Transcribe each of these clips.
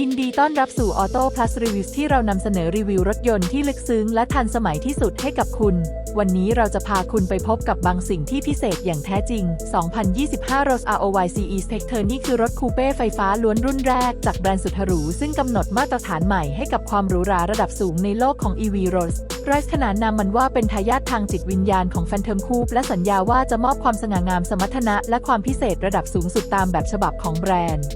ยินดีต้อนรับสู่ Auto Plus Reviews ที่เรานำเสนอรีวิวรถยนต์ที่ลึกซึ้งและทันสมัยที่สุดให้กับคุณ วันนี้เราจะพาคุณไปพบกับบางสิ่งที่พิเศษอย่างแท้จริง 2025 Rolls Royce E-Spectre นี่คือรถคูเป้ไฟฟ้าล้วนรุ่นแรกจากแบรนด์สุดหรู ซึ่งกำหนดมาตรฐานใหม่ให้กับความหรูหราระดับสูงในโลกของ EV Rolls Royce ขนานนามมันว่าเป็นทายาททางจิตวิญญาณของ Phantom Coupe และสัญญาว่าจะมอบความสง่างามสมรรถนะ และความพิเศษระดับสูงสุดตามแบบฉบับของแบรนด์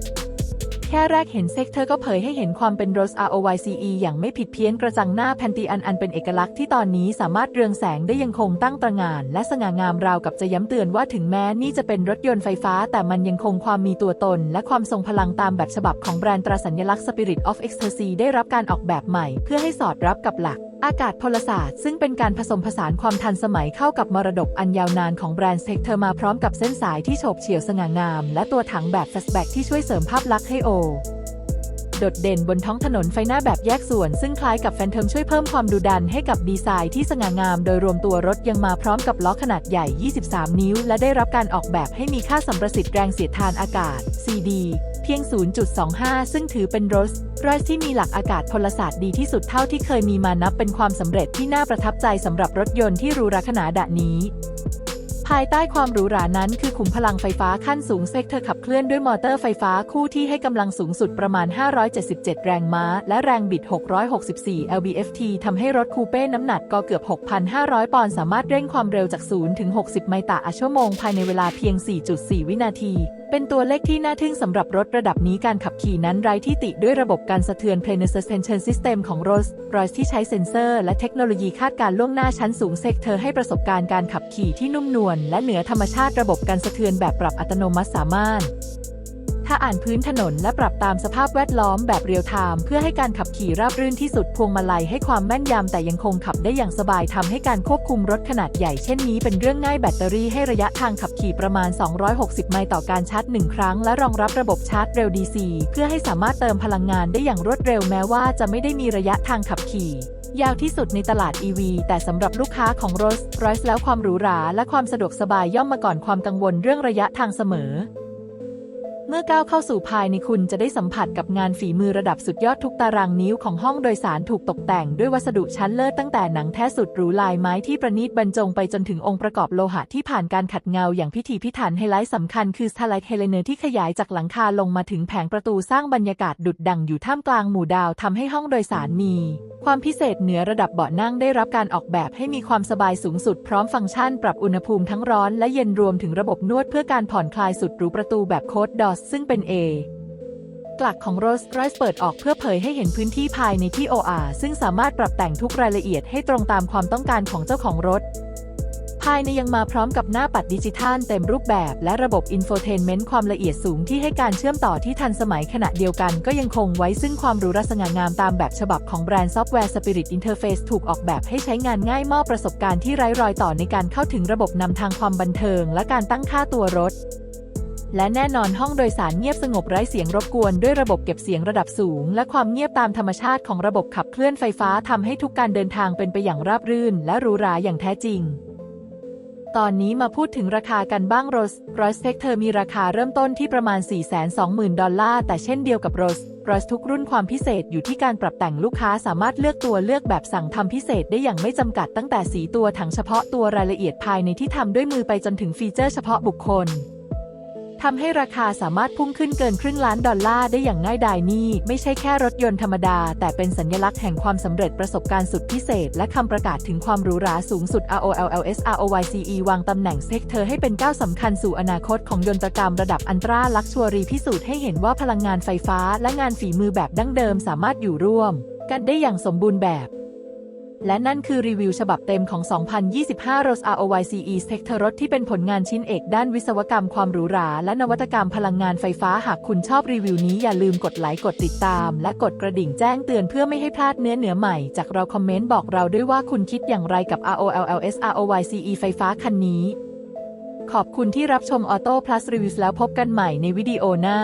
แค่แรกเห็นเซกเธอก็เผยให้เห็นความเป็นโรส ROYCE อย่างไม่ผิดเพี้ยนกระจังหน้าแพนตีอันอันเป็นเอกลักษณ์ที่ตอนนี้สามารถเรืองแสงได้ยังคงตั้งตระงาน และสง่างามราวกับจะย้ำเตือนว่าถึงแม้นี่จะเป็นรถยนต์ไฟฟ้า แต่มันยังคงความมีตัวตน และความทรงพลังตามแบบฉบับของแบรนด์ตราสัญลักษณ์ Spirit of Ecstasy ได้รับการออกแบบใหม่ เพื่อให้สอดรับกับหลัก อากาศพลศาสตร์ซึ่งเป็นการผสมผสานความทันสมัยเข้ากับมรดกอันยาวนานของแบรนด์เซกเธอมาพร้อมกับเส้นสายที่โฉบเฉี่ยวสง่างาม และตัวถังแบบแฟชแบ็กที่ช่วยเสริมภาพลักษณ์ให้โอ โดดเด่นบนท้องถนนไฟหน้าแบบแยกส่วน ซึ่งคล้ายกับแฟนเทอมช่วยเพิ่มความดุดันให้กับดีไซน์ที่สง่างาม โดยรวมตัวรถยังมาพร้อมกับล้อขนาดใหญ่ 23 นิ้ว และได้รับการออกแบบให้มีค่าสัมประสิทธิ์แรงเสียดทานอากาศ CD เพียง 0.25 ซึ่งถือเป็นรถรอยที่มีหลักอากาศพลศาสตร์ดีที่สุดเท่าที่เคยมีมานับเป็นความสำเร็จที่น่าประทับใจสำหรับรถยนต์ที่รูราขนาดนี้ ภายใต้ความหรูหรานั้นคือขุมพลังไฟฟ้าขั้นสูงเซกเธอขับเคลื่อนด้วยมอเตอร์ไฟฟ้าคู่ที่ให้กำลังสูงสุดประมาณ 577 แรงม้า และแรงบิด 664 lb-ft ทำให้รถคูเป้น้ำหนักก็เกือบ 6,500 ปอนด์สามารถเร่งความเร็วจาก 0 ถึง 60 ไมล์ต่อชั่วโมงภายในเวลาเพียง 4.4 วินาทีเป็นตัวเลขที่น่าทึ่งสำหรับรถระดับนี้การขับขี่นั้นไร้ที่ติด้วยระบบการสะเทือน Planar Suspension System ของ Rolls Royce ที่ใช้เซ็นเซอร์และเทคโนโลยีคาดการล่วงหน้าชั้นสูงเซกเธอให้ประสบการณ์การขับขี่ที่นุ่มนวลและเหนือธรรมชาติระบบการสะเทือนแบบปรับอัตโนมัติสามารถ ถ้าอ่านพื้นถนนและปรับตามสภาพแวดล้อมแบบเรียลไทม์เพื่อให้การขับขี่ราบรื่นที่สุดพวงมาลัยให้ความแม่นยำแต่ยังคงขับได้อย่างสบายทำให้การควบคุมรถขนาดใหญ่เช่นนี้เป็นเรื่องง่ายแบตเตอรี่ให้ระยะทางขับขี่ประมาณ 260 ไมล์ต่อการชาร์จหนึ่งครั้ง และรองรับระบบชาร์จเร็ว DC เพื่อให้สามารถเติมพลังงานได้อย่างรวดเร็วแม้ว่าจะไม่ได้มีระยะทางขับขี่ยาวที่สุดในตลาด EV แต่สำหรับลูกค้าของ Rolls Royce แล้วความหรูหราและความสะดวกสบายย่อมมาก่อนความกังวลเรื่องระยะทางเสมอ เมื่อก้าวเข้าสู่ภายในคุณจะได้สัมผัสกับงานฝีมือระดับสุดยอดทุกตารางนิ้วของห้องโดยสารถูกตกแต่งด้วยวัสดุชั้นเลิศตั้งแต่หนังแท้สุดหรูลายไม้ที่ประณีตบรรจงไปจนถึงองค์ประกอบโลหะที่ผ่านการขัดเงาอย่างพิถีพิถันไฮไลท์สำคัญคือสไลท์เฮเลเนอร์ที่ขยายจากหลังคาลงมาถึงแผงประตูสร้างบรรยากาศดุดดังอยู่ท่ามกลางหมู่ดาวทำให้ห้องโดยสารมี ความพิเศษเหนือระดับเบาะนั่งได้รับการออกแบบให้มีความสบายสูงสุดพร้อมฟังก์ชัน ปรับอุณหภูมิทั้งร้อนและเย็นรวมถึงระบบนวดเพื่อการผ่อนคลายสุดหรูประตูแบบโคดดอสซึ่งเป็น A กลักของ Rolls Royce เปิดออกเพื่อเผยให้เห็นพื้นที่ภายในที่ OR ซึ่งสามารถปรับแต่งทุกรายละเอียดให้ตรงตามความต้องการของเจ้าของรถ ภายในยังมาพร้อมกับหน้าปัดดิจิทัลเต็มรูปแบบ และระบบอินโฟเทนเมนต์ความละเอียดสูงที่ให้การเชื่อมต่อที่ทันสมัยขณะเดียวกันก็ยังคงไว้ซึ่งความหรูหราสง่างามตามแบบฉบับของแบรนด์ซอฟต์แวร์ Spirit Interface ถูกออกแบบให้ใช้งานง่ายมอบประสบการณ์ที่ไร้รอยต่อในการเข้าถึงระบบนำทางความบันเทิง และการตั้งค่าตัวรถ และแน่นอนห้องโดยสารเงียบสงบไร้เสียงรบกวนด้วยระบบเก็บเสียงระดับสูง และความเงียบตามธรรมชาติของระบบขับเคลื่อนไฟฟ้าทำให้ทุกการเดินทางเป็นไปอย่างราบรื่น และหรูหราอย่างแท้จริง ตอนนี้มาพูดถึงราคากันบ้างโรสรสเ e กเธอมีราคาเริ่มต้นที่ประมาณ 420,000 ดอลลาร์ แต่เช่นเดียวกับโรสรอยทุกรุ่นความพิเศษอยู่ที่การปรับแต่งลูกค้าสามารถเลือกตัวเลือกแบบสั่งทำพิเศษได้อย่างไม่จำกัดตั้งแต่สีตัวถังเฉพาะตัวรายละเอียดภายในที่ทำด้วยมือไปจนถึงฟีเจอร์เฉพาะบุคคล ทำให้ราคาสามารถพุ่งขึ้นเกินครึ่งล้านดอลลาร์ได้อย่างง่ายดายนี่ ไม่ใช่แค่รถยนต์ธรรมดา แต่เป็นสัญลักษณ์แห่งความสำเร็จประสบการณ์สุดพิเศษ และคำประกาศถึงความหรูหราสูงสุด ROLLS ROYCE วางตำแหน่งเซกเธอให้เป็นก้าวสำคัญสู่อนาคตของยนตกรรมระดับอันตราลักชัวรีพิสูจน์ให้เห็นว่าพลังงานไฟฟ้าและงานฝีมือแบบดั้งเดิมสามารถอยู่ร่วม กันได้อย่างสมบูรณ์แบบ และนั่นคือรีวิวฉบับเต็มของ 2025 Rolls ROYCE Spectre รถที่เป็นผลงานชิ้นเอกด้านวิศวกรรมความหรูหรา และนวัตกรรมพลังงานไฟฟ้า หากคุณชอบรีวิวนี้อย่าลืมกดไลค์กดติดตาม และกดกระดิ่งแจ้งเตือนเพื่อไม่ให้พลาดเนื้อเหนือใหม่ จากเราคอมเมนต์บอกเราด้วยว่าคุณคิดอย่างไรกับ ROLLS ROYCE ไฟฟ้าคันนี้ ขอบคุณที่รับชม Auto Plus Review แล้วพบกันใหม่ในวิดีโอหน้า